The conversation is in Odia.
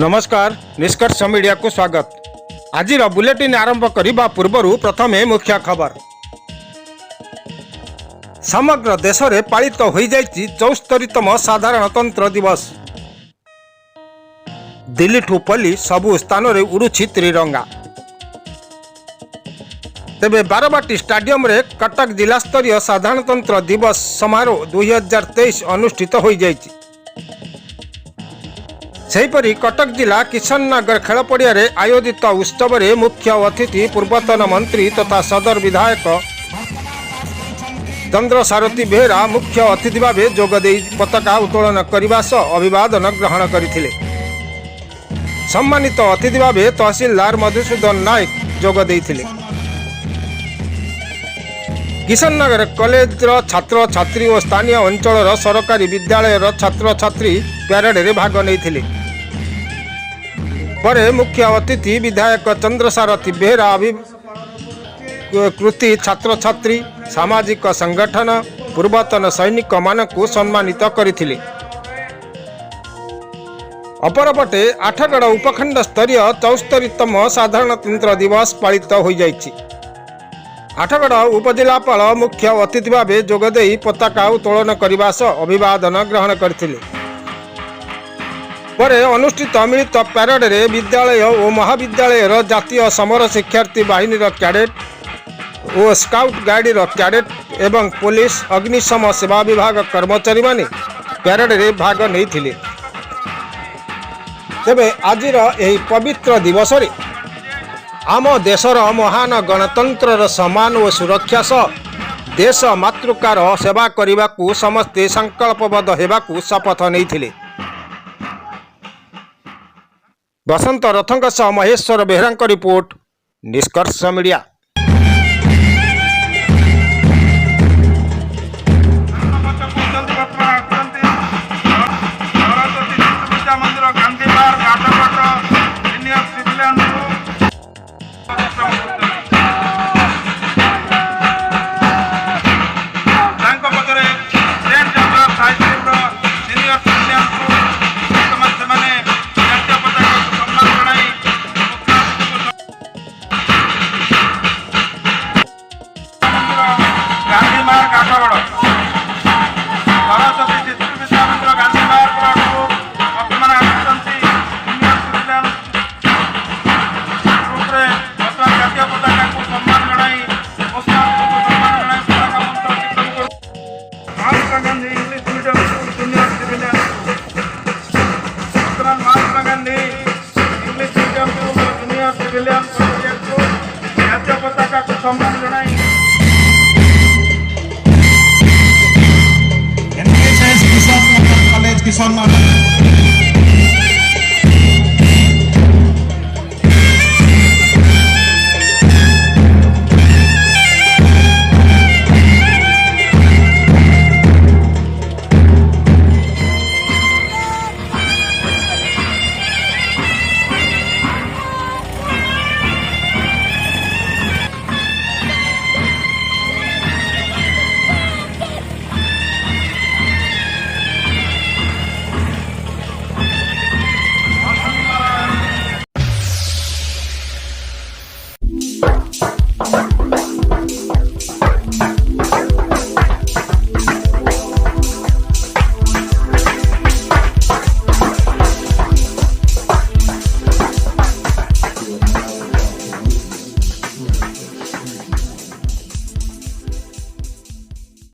ନମସ୍କାର ନିଷ୍କର୍ଷ ମିଡ଼ିଆକୁ ସ୍ୱାଗତ ଆଜିର ବୁଲେଟିନ୍ ଆରମ୍ଭ କରିବା ପୂର୍ବରୁ ପ୍ରଥମେ ମୁଖ୍ୟ ଖବର। ସମଗ୍ର ଦେଶରେ ପାଳିତ ହୋଇଯାଇଛି ଚଉସ୍ତରୀତମ ସାଧାରଣତନ୍ତ୍ର ଦିବସ। ଦିଲ୍ଲୀଠୁ ପଲ୍ଲୀ ସବୁ ସ୍ଥାନରେ ଉଡ଼ୁଛି ତ୍ରିରଙ୍ଗା। ତେବେ ବାରବାଟୀ ଷ୍ଟାଡିୟମରେ କଟକ ଜିଲ୍ଲାସ୍ତରୀୟ ସାଧାରଣତନ୍ତ୍ର ଦିବସ ସମାରୋହ ଦୁଇହଜାର ତେଇଶ ଅନୁଷ୍ଠିତ ହୋଇଯାଇଛି। ସେହିପରି କଟକ ଜିଲ୍ଲା କିଶନନଗର ଖେଳ ପଡ଼ିଆରେ ଆୟୋଜିତ ଉତ୍ସବରେ ମୁଖ୍ୟ ଅତିଥି ପୂର୍ବତନ ମନ୍ତ୍ରୀ ତଥା ସଦର ବିଧାୟକ ଚନ୍ଦ୍ର ସାରଥୀ ବେହେରା ମୁଖ୍ୟ ଅତିଥି ଭାବେ ଯୋଗ ଦେଇ ପତାକା ଉତ୍ତୋଳନ କରିବା ସହ ଅଭିବାଦନ ଗ୍ରହଣ କରିଥିଲେ। ସମ୍ମାନିତ ଅତିଥି ଭାବେ ତହସିଲଦାର ମଧୁସୂଦନ ନାୟକ ଯୋଗ ଦେଇଥିଲେ। କିଶନନଗର କଲେଜର ଛାତ୍ରଛାତ୍ରୀ ଓ ସ୍ଥାନୀୟ ଅଞ୍ଚଳର ସରକାରୀ ବିଦ୍ୟାଳୟର ଛାତ୍ରଛାତ୍ରୀ ପ୍ୟାରେଡରେ ଭାଗ ନେଇଥିଲେ। ପରେ ମୁଖ୍ୟ ଅତିଥି ବିଧାୟକ ଚନ୍ଦ୍ରସାରଥୀ ବେହେରା ଅଭିକୃତି ଛାତ୍ରଛାତ୍ରୀ ସାମାଜିକ ସଂଗଠନ ପୂର୍ବତନ ସୈନିକମାନଙ୍କୁ ସମ୍ମାନିତ କରିଥିଲେ। ଅପରପଟେ ଆଠଗଡ଼ ଉପଖଣ୍ଡ ସ୍ତରୀୟ ଚଉସ୍ତରୀତମ ସାଧାରଣତନ୍ତ୍ର ଦିବସ ପାଳିତ ହୋଇଯାଇଛି। ଆଠଗଡ଼ ଉପଜିଲ୍ଲାପାଳ ମୁଖ୍ୟ ଅତିଥି ଭାବେ ଯୋଗଦେଇ ପତାକା ଉତ୍ତୋଳନ କରିବା ସହ ଅଭିବାଦନ ଗ୍ରହଣ କରିଥିଲେ। ପରେ ଅନୁଷ୍ଠିତ ମିଳିତ ପ୍ୟାରେଡରେ ବିଦ୍ୟାଳୟ ଓ ମହାବିଦ୍ୟାଳୟର ଜାତୀୟ ସମର ଶିକ୍ଷାର୍ଥୀ ବାହିନୀର କ୍ୟାଡେଟ୍ ଓ ସ୍କାଉଟ୍ ଗାଇଡର କ୍ୟାଡେଟ୍ ଏବଂ ପୋଲିସ ଅଗ୍ନିଶମ ସେବା ବିଭାଗ କର୍ମଚାରୀମାନେ ପ୍ୟାରେଡରେ ଭାଗ ନେଇଥିଲେ। ତେବେ ଆଜିର ଏହି ପବିତ୍ର ଦିବସରେ ଆମ ଦେଶର ମହାନ ଗଣତନ୍ତ୍ରର ସମ୍ମାନ ଓ ସୁରକ୍ଷା ସହ ଦେଶ ମାତୃକାର ସେବା କରିବାକୁ ସମସ୍ତେ ସଂକଳ୍ପବଦ୍ଧ ହେବାକୁ ଶପଥ ନେଇଥିଲେ। ବସନ୍ତ ରଥଙ୍କ ସହ ମହେଶ୍ୱର ବେହେରାଙ୍କ ରିପୋର୍ଟ ନିଷ୍କର୍ଷ ମିଡ଼ିଆ this on my